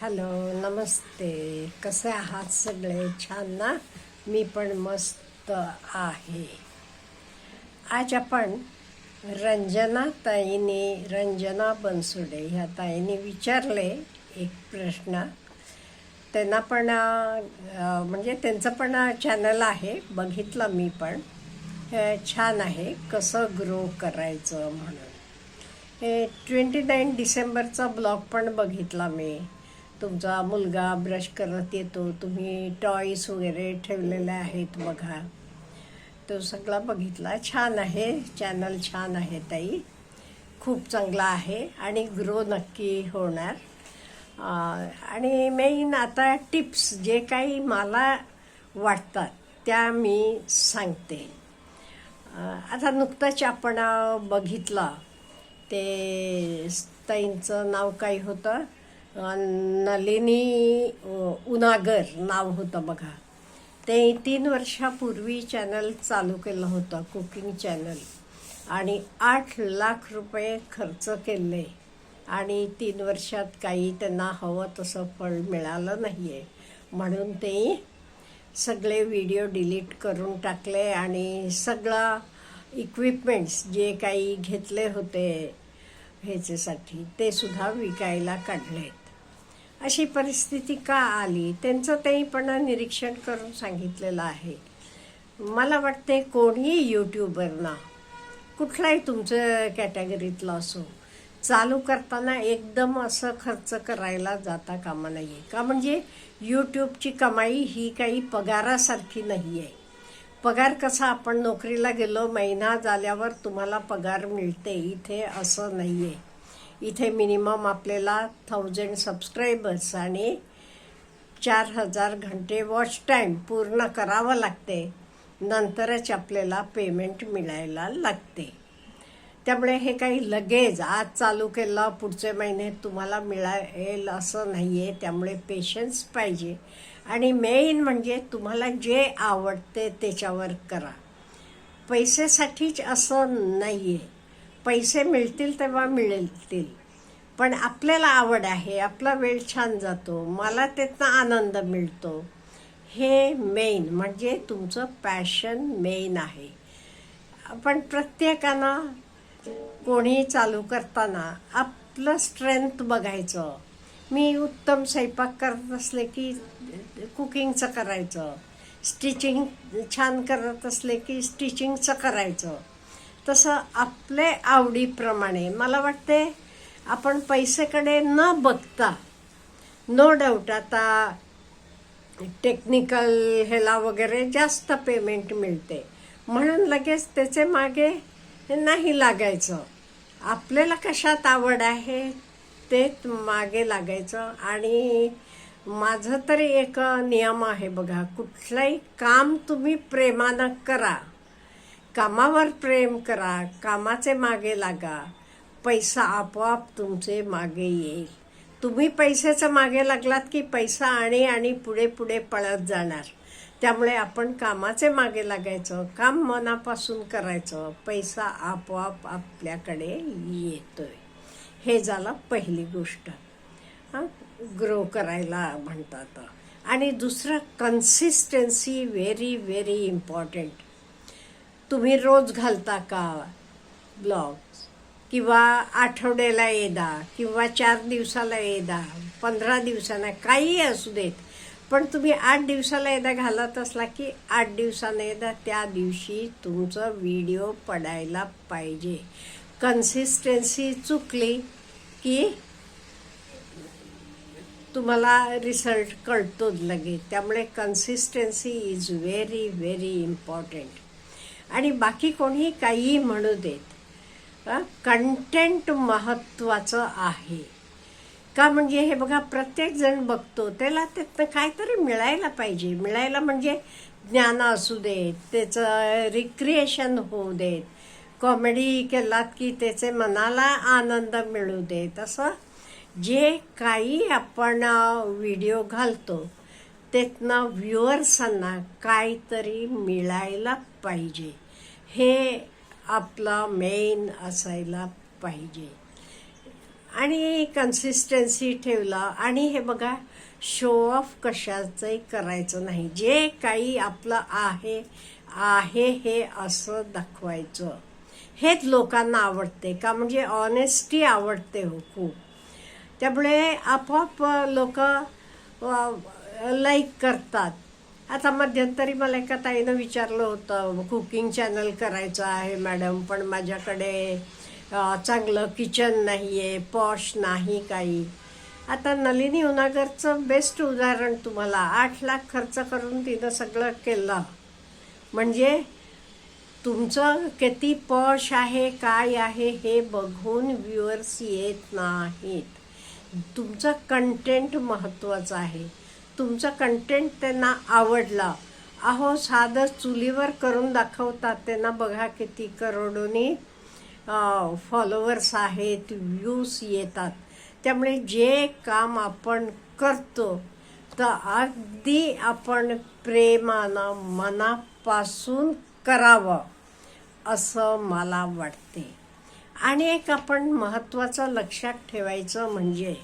Hello नमस्ते. कसे आहात सगळे? छान ना? मी पण मस्त आहे. आज आपण रंजना ताईने रंजना बनसुडे ह्या ताईने विचारले एक प्रश्न. त्यांना पण म्हणजे त्यांचं पण चॅनल आहे बघितलं मी पण. छान आहे कसं ग्रो करायचं म्हणून. हे ट्वेंटी नाईन डिसेंबरचा ब्लॉग पण बघितला मी. तुमचा मुलगा ब्रश करत येतो तुम्ही टॉईस वगैरे ठेवलेले आहेत बघा. तो सगळा बघितला. छान आहे. चॅनल छान आहे ताई. खूप चांगला आहे आणि ग्रो नक्की होणार. आणि मेन आता टिप्स जे काही मला वाटतात त्या मी सांगते. आता नुकतंच आपण बघितलं. ते ताईंचं नाव काय होतं? नलिनी उनागर नाव होतं बघा. ते तीन वर्षापूर्वी चॅनल चालू केलं होतं कुकिंग चॅनल आणि आठ लाख रुपये खर्च केले. आणि तीन वर्षात काही त्यांना हवं तसं फळ मिळालं नाही आहे म्हणून ते सगळे व्हिडिओ डिलीट करून टाकले आणि सगळा इक्विपमेंट्स जे काही घेतले होते ह्याच्यासाठी ते सुद्धा विकायला काढलेत अशी परिस्थिती का आली? त्यांचं तेही पण निरीक्षण करून सांगितलेलं आहे. मला वाटते कोणीही यूट्यूबरना कुठलाही तुमचं कॅटेगरीतलं असो हो, चालू करताना एकदम असं खर्च करायला जाता कामा नाही आहे का म्हणजे यूट्यूबची कमाई ही काही पगारासारखी नाही आहे पगार कसा आपण नोकरीला गेलो महिना झाल्यावर तुम्हाला पगार मिळते इथे असं नाही आहे इथे मिनिमम आपल्याला थाउजंड सबस्क्रायबर्स आणि चार हजार घंटे वॉच टाईम पूर्ण करावं लागते. नंतरच आपल्याला पेमेंट मिळायला लागते. त्यामुळे हे काही लगेच आज चालू केलं पुढचे महिने तुम्हाला मिळेल असं नाही आहे त्यामुळे पेशन्स पाहिजे. आणि मेन म्हणजे तुम्हाला जे आवडते त्याच्यावर करा. पैसेसाठीच असं नाही आहे पैसे मिळतील तेव्हा मिळतील. पण आपल्याला आवड आहे आपला वेळ छान जातो मला त्यातनं आनंद मिळतो. हे मेन म्हणजे तुमचं पॅशन मेन आहे. पण प्रत्येकानं कोणी चालू करताना आपलं स्ट्रेंथ बघायचं. मी उत्तम स्वयंपाक करत असले की कुकिंगचं करायचं. स्टिचिंग छान करत असले की स्टिचिंगचं करायचं. तसं आपले आवडीप्रमाणे. मला वाटते आपण पैसेकडे न बघता नो डाऊट आता टेक्निकल ह्याला वगैरे जास्त पेमेंट मिळते. म्हणून लगेच त्याचे मागे नाही लागायचं. आपल्याला कशात आवड आहे ते मागे लागायचं. आणि माझं तरी एक नियम आहे बघा कुठलंही काम तुम्ही प्रेमानं करा. कामावर प्रेम करा कामाचे मागे लागा. पैसा आपोआप तुमचे मागे येईल. तुम्ही पैशाच्या मागे लागलात की पैसा आणि आणि पुढे पुढे पळत जाणार. त्यामुळे आपण कामाचे मागे लागायचं काम मनापासून करायचं. पैसा आपोआप आपल्याकडे येतोय. हे झालं पहिली गोष्ट. हां ग्रो करायला म्हणतात. आणि दुसरं कन्सिस्टन्सी व्हेरी व्हेरी इम्पॉर्टंट तुम्ही रोज घालता का ब्लॉग्स? किंवा आठवड्याला येदा किंवा चार दिवसाला येदा पंधरा दिवसांना? काहीही असू देत. पण तुम्ही आठ दिवसाला एकदा घालत असला की आठ दिवसानं एकदा त्या दिवशी तुमचं व्हिडिओ पडायला पाहिजे. कन्सिस्टन्सी चुकली की तुम्हाला रिझल्ट कळतोच लगेच. त्यामुळे consistency is very very important आणि बाकी कोणी काहीही म्हणू देत. कंटेंट महत्त्वाचं आहे. का म्हणजे हे बघा प्रत्येक जण बघतो त्याला त्यातनं काहीतरी मिळायला पाहिजे. मिळायला म्हणजे ज्ञान असू देत त्याचं रिक्रिएशन होऊ देत. कॉमेडी केलात की त्याचे मनाला आनंद मिळू देत. असं जे काही आपण व्हिडिओ घालतो त्यातनं व्ह्युअर्सांना काहीतरी मिळायला पाहिजे. हे आपला मेन असायला पाहिजे. आणि कन्सिस्टन्सी ठेवलं. आणि हे बघा शो ऑफ कशाचंही करायचं नाही. जे काही आपलं आहे आहे हे असं दाखवायचं. हेच लोकांना आवडते का? म्हणजे ऑनेस्टी आवडते हो खूप. त्यामुळे आपोआप लोक लाईक करतात. आता मध्यंतरी मला एका ताईनं विचारलं होतं कुकिंग चॅनल करायचं आहे मॅडम पण माझ्याकडे चांगलं किचन नाही आहे पॉश नाही काही. आता नलिनी उनागरचं बेस्ट उदाहरण तुम्हाला आठ लाख खर्च करून तिनं सगळं केलं. म्हणजे तुमचं किती पॉश आहे काय आहे हे बघून व्ह्युअर्स येत नाहीत. तुमचं कंटेंट महत्त्वाचं आहे. तुमचं कंटेंट त्यांना आवडला. अहो साधं चुलीवर करून दाखवतात त्यांना. बघा किती करोडोनी फॉलोअर्स आहेत व्ह्यूज येतात. त्यामुळे जे काम आपण करतो तर अगदी आपण प्रेमानं मनापासून करावं असं मला वाटते. आणि एक आपण महत्त्वाचं लक्षात ठेवायचं म्हणजे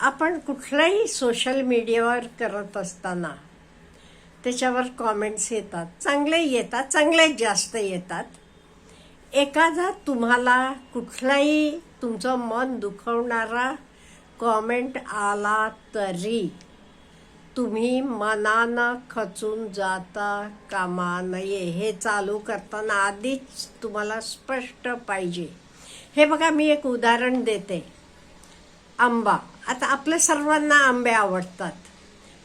आपण कुठल्याही सोशल मीडियावर करत असताना त्याच्यावर कॉमेंट्स येतात. चांगले येतात चांगलेच जास्त येतात. एखादा तुम्हाला कुठलाही तुमचं मन दुखवणारा कॉमेंट आला तरी तुम्ही मनानं खचून जाता कामा नये. हे चालू करताना आधीच तुम्हाला स्पष्ट पाहिजे. हे बघा मी एक उदाहरण देते. आंबा. आता आपल्या सर्वांना आंबे आवडतात.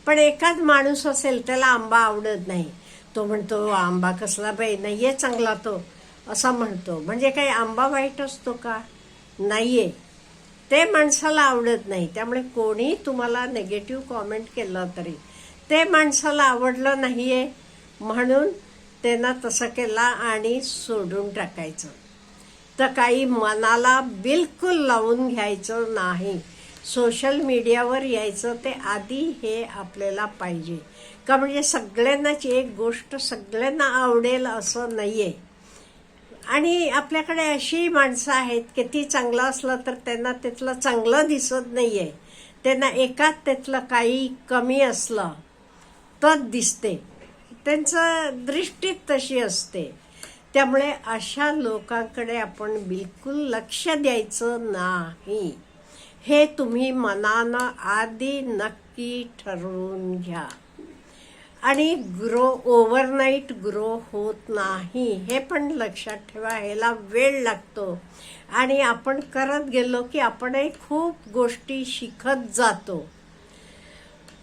पण एखाद माणूस असेल त्याला आंबा आवडत नाही. तो म्हणतो आंबा कसला बाई नाही आहे चांगला तो. असा म्हणतो. म्हणजे काही आंबा वाईट असतो का? नाही आहे ते माणसाला आवडत नाही. त्यामुळे कोणी तुम्हाला नेगेटिव्ह कॉमेंट केलं तरी. ते माणसाला आवडलं नाही आहे म्हणून त्यांना तसं केला आणि सोडून टाकायचं. तर काही मनाला बिलकुल लावून घ्यायचं नाही. सोशल मीडियावर यायचं ते आधी हे आपल्याला पाहिजे. का म्हणजे सगळ्यांनाच एक गोष्ट सगळ्यांना आवडेल असं नाही आहे आणि आपल्याकडे अशी माणसं आहेत की ती चांगलं असलं तर त्यांना त्यातलं चांगलं दिसत नाही आहे त्यांना एकात त्यातलं काही कमी असलं तर दिसते. त्यांचं दृष्टीत तशी असते. त्यामुळे अशा लोकांकडे आपण बिलकुल लक्ष द्यायचं नाही. हे तुम्ही मनानं आधी नक्की ठरवून घ्या. आणि ग्रो ओव्हरनाईट ग्रो होत नाही हे पण लक्षात ठेवा ह्याला वेळ लागतो. आणि आपण करत गेलो की आपणही खूप गोष्टी शिकत जातो.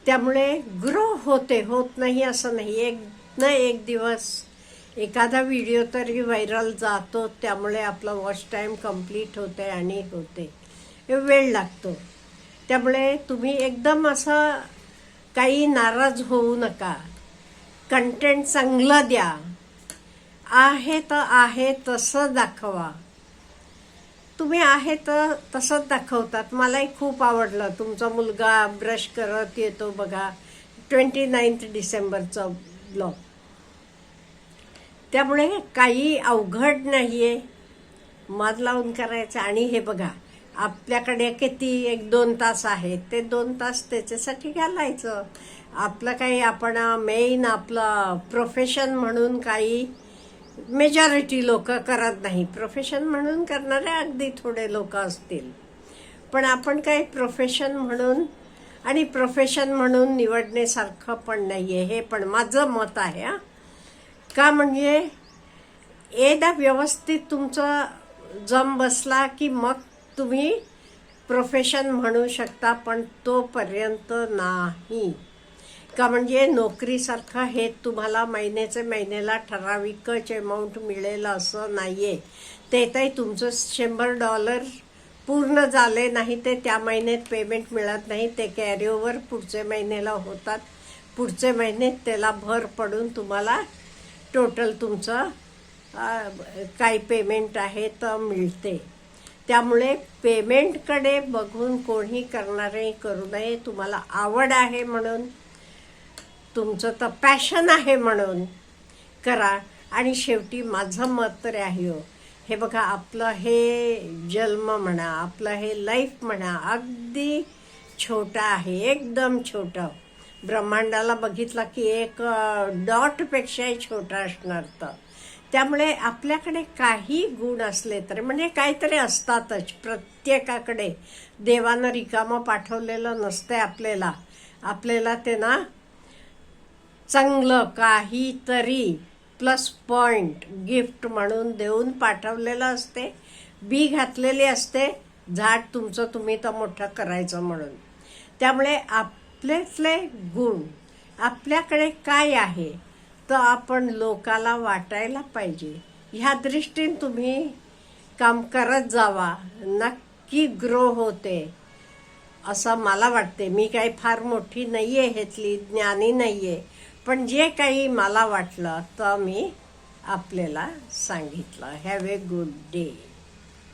त्यामुळे ग्रो होते होत नाही असं नाही. एक ना एक दिवस एखादा व्हिडिओ तरी व्हायरल जातो त्यामुळे आपला वॉच टाईम कंप्लीट होते आणि होते. वेळ लागतो. त्यामुळे तुम्ही एकदम असं काही नाराज होऊ नका. कंटेंट चांगलं द्या. आहे तर आहे तसं दाखवा. तुम्ही आहे तर तसंच दाखवतात. मलाही खूप आवडलं. तुमचा मुलगा ब्रश करत येतो बघा. ट्वेंटी नाईन्थ डिसेंबरचा ब्लॉग त्यामुळे काही अवघड नाहीये. मध लावून करायचं आणि हे बघा. आपल्याकडे किती एक दोन तास आहेत ते दोन तास त्याच्यासाठी घालायचं. आपलं काही आपण मेन आपलं प्रोफेशन म्हणून काही मेजॉरिटी लोक करत नाही. प्रोफेशन म्हणून करणारे अगदी थोडे लोक असतील. पण आपण काही प्रोफेशन म्हणून आणि प्रोफेशन म्हणून निवडण्यासारखं पण नाही आहे हे पण माझं मत आहे हां. का म्हणजे एकदा व्यवस्थित तुमचं जम बसला की मग तुम्ही प्रोफेशन म्हणू शकता पण तोपर्यंत नाही. का म्हणजे नोकरीसारखं हे तुम्हाला महिन्याचे महिन्याला ठराविकच अमाऊंट मिळेल असं नाही आहे ते तर तुमचं शंभर डॉलर पूर्ण झाले नाही ते त्या महिन्यात पेमेंट मिळत नाही ते कॅरिओवर पुढचे पुढच्या महिन्याला होतात. पुढचे महिन्यात त्याला भर पडून तुम्हाला टोटल तुमचं काही पेमेंट आहे तर मिळते. त्यामुळे पेमेंटकडे बघून कोणी करणारे करू नये. तुम्हाला आवड आहे म्हणून तुमचं तर पॅशन आहे म्हणून करा. आणि शेवटी माझं मत तर आहे हो. हे बघा आपलं हे जन्म म्हणा आपलं हे लाईफ म्हणा अगदी छोटं आहे एकदम छोटं. ब्रह्मांडाला बघितलं की एक डॉटपेक्षाही छोटा असणार तर. त्यामुळे आपल्याकडे काही गुण असले तरी म्हणजे काहीतरी असतातच प्रत्येकाकडे. देवानं रिकामं पाठवलेलं नसतंय आपल्याला. आपल्याला ते ना चांगलं काहीतरी प्लस पॉइंट गिफ्ट म्हणून देऊन पाठवलेलं असते. बी घातलेली असते झाड तुमचं तुम्ही तर मोठं करायचं म्हणून. त्यामुळे आपल्यातले गुण आपल्याकडे काय आहे? तर आपण लोकाला वाटायला पाहिजे. ह्या दृष्टीने तुम्ही काम करत जावा. नक्की ग्रो होते. असं मला वाटते. मी काही फार मोठी नाही आहे ह्यातली ज्ञानी नाही आहे पण जे काही मला वाटलं तर मी आपल्याला सांगितलं. Have a good day